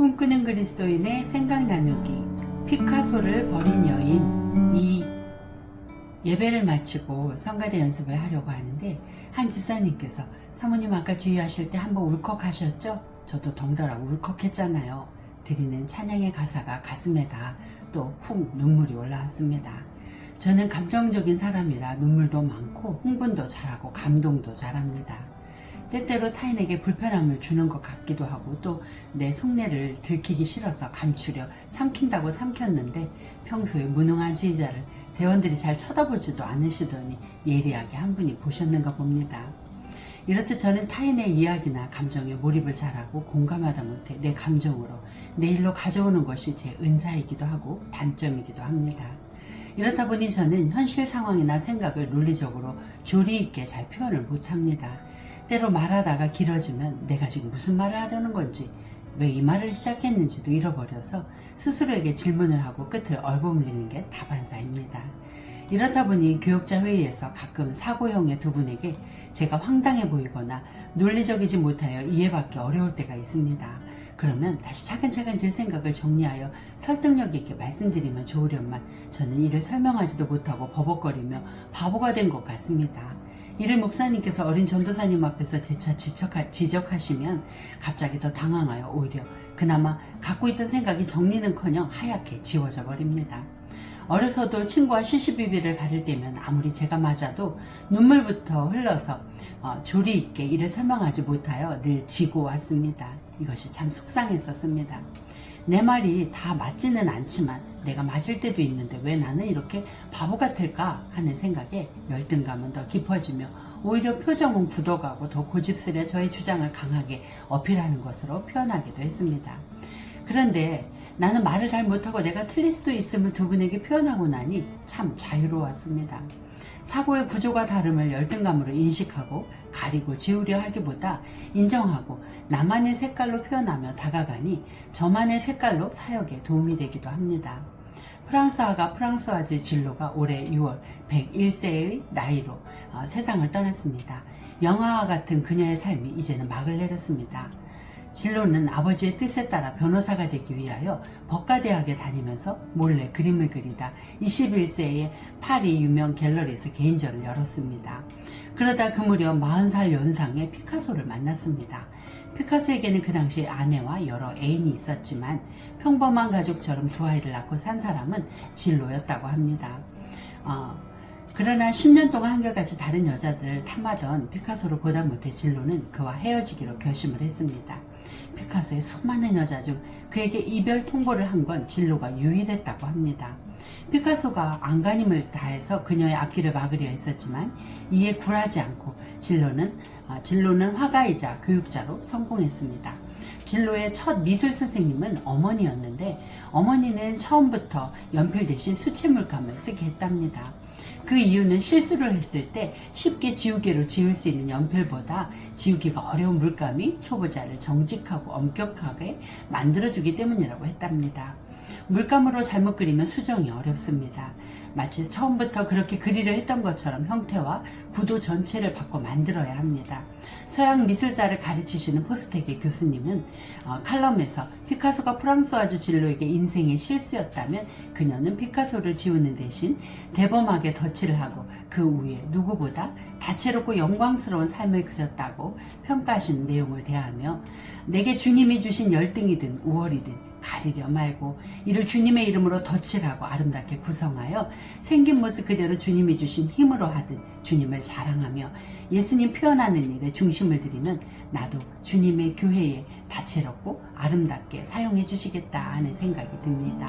꿈꾸는 그리스도인의 생각 나누기 피카소를 버린 여인 이 예배를 마치고 성가대 연습을 하려고 하는데 한 집사님께서 사모님 아까 주의하실 때 한번 울컥하셨죠? 저도 덩달아 울컥했잖아요. 드리는 찬양의 가사가 가슴에 다 또 훅 눈물이 올라왔습니다. 저는 감정적인 사람이라 눈물도 많고 흥분도 잘하고 감동도 잘합니다. 때때로 타인에게 불편함을 주는 것 같기도 하고 또 내 속내를 들키기 싫어서 감추려 삼킨다고 삼켰는데 평소에 무능한 지휘자를 대원들이 잘 쳐다보지도 않으시더니 예리하게 한 분이 보셨는가 봅니다. 이렇듯 저는 타인의 이야기나 감정에 몰입을 잘하고 공감하다 못해 내 감정으로 내 일로 가져오는 것이 제 은사이기도 하고 단점이기도 합니다. 이렇다 보니 저는 현실 상황이나 생각을 논리적으로 조리 있게 잘 표현을 못합니다. 때로 말하다가 길어지면 내가 지금 무슨 말을 하려는 건지 왜 이 말을 시작했는지도 잃어버려서 스스로에게 질문을 하고 끝을 얼버무리는 게 다반사입니다. 이렇다 보니 교역자 회의에서 가끔 사고형의 두 분에게 제가 황당해 보이거나 논리적이지 못하여 이해받기 어려울 때가 있습니다. 그러면 다시 차근차근 제 생각을 정리하여 설득력 있게 말씀드리면 좋으련만 저는 이를 설명하지도 못하고 버벅거리며 바보가 된 것 같습니다. 이를 목사님께서 어린 전도사님 앞에서 재차 지적하, 지적하시면 갑자기 더 당황하여 오히려 그나마 갖고 있던 생각이 정리는커녕 하얗게 지워져 버립니다. 어려서도 친구와 시시비비를 가릴 때면 아무리 제가 맞아도 눈물부터 흘러서 어, 조리 있게 이를 설명하지 못하여 늘 지고 왔습니다. 이것이 참 속상했었습니다. 내 말이 다 맞지는 않지만 내가 맞을 때도 있는데 왜 나는 이렇게 바보 같을까 하는 생각에 열등감은 더 깊어지며 오히려 표정은 굳어가고 더 고집스레 저의 주장을 강하게 어필하는 것으로 표현하기도 했습니다. 그런데 나는 말을 잘 못하고 내가 틀릴 수도 있음을 두 분에게 표현하고 나니 참 자유로웠습니다. 사고의 구조가 다름을 열등감으로 인식하고 가리고 지우려 하기보다 인정하고 나만의 색깔로 표현하며 다가가니 저만의 색깔로 사역에 도움이 되기도 합니다. 프랑스화가 프랑스화지 진로가 올해 6월 101세의 나이로 어, 세상을 떠났습니다. 영화와 같은 그녀의 삶이 이제는 막을 내렸습니다. 진로는 아버지의 뜻에 따라 변호사가 되기 위하여 법과대학에 다니면서 몰래 그림을 그리다 21세에 파리 유명 갤러리에서 개인전을 열었습니다. 그러다 그 무렵 40살 연상의 피카소를 만났습니다. 피카소에게는 그 당시 아내와 여러 애인이 있었지만 평범한 가족처럼 두 아이를 낳고 산 사람은 진로였다고 합니다. 어, 그러나 10년 동안 한결같이 다른 여자들을 탐하던 피카소를 보다 못해 진로는 그와 헤어지기로 결심을 했습니다. 피카소의 수많은 여자 중 그에게 이별 통보를 한 건 진로가 유일했다고 합니다. 피카소가 안간힘을 다해서 그녀의 앞길을 막으려 했었지만 이에 굴하지 않고 진로는 아, 진로는 화가이자 교육자로 성공했습니다. 진로의 첫 미술 선생님은 어머니였는데 어머니는 처음부터 연필 대신 수채 물감을 쓰게 했답니다. 그 이유는 실수를 했을 때 쉽게 지우개로 지울 수 있는 연필보다 지우기가 어려운 물감이 초보자를 정직하고 엄격하게 만들어주기 때문이라고 했답니다. 물감으로 잘못 그리면 수정이 어렵습니다. 마치 처음부터 그렇게 그리려 했던 것처럼 형태와 구도 전체를 바꿔 만들어야 합니다. 서양 미술사를 가르치시는 포스텍의 교수님은 어, 칼럼에서 피카소가 프랑스와주 진로에게 인생의 실수였다면 그녀는 피카소를 지우는 대신 대범하게 덧칠을 하고 그 위에 누구보다 다채롭고 영광스러운 삶을 그렸다고 평가하시는 내용을 대하며 내게 주님이 주신 열등이든 우월이든 가리려 말고 이를 주님의 이름으로 덧칠하고 아름답게 구성하여 생긴 모습 그대로 주님이 주신 힘으로 하듯 주님을 자랑하며 예수님 표현하는 일에 중심을 들이면 나도 주님의 교회에 다채롭고 아름답게 사용해 주시겠다 하는 생각이 듭니다.